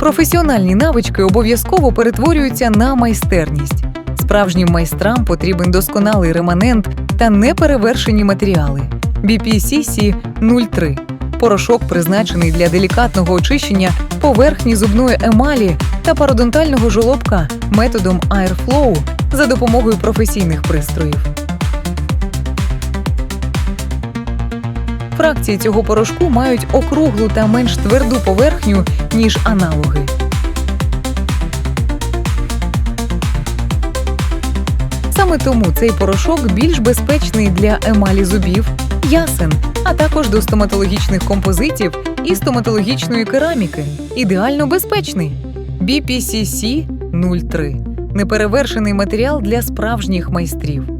Професіональні навички обов'язково перетворюються на майстерність. Справжнім майстрам потрібен досконалий реманент та неперевершені матеріали. BPCC 03 порошок призначений для делікатного очищення поверхні зубної емалі та пародонтального жолобка методом Airflow за допомогою професійних пристроїв. Фракції цього порошку мають округлу та менш тверду поверхню, ніж аналоги. Саме тому цей порошок більш безпечний для емалі зубів, ясен, а також до стоматологічних композитів і стоматологічної кераміки. Ідеально безпечний. BPCC 03 неперевершений матеріал для справжніх майстрів.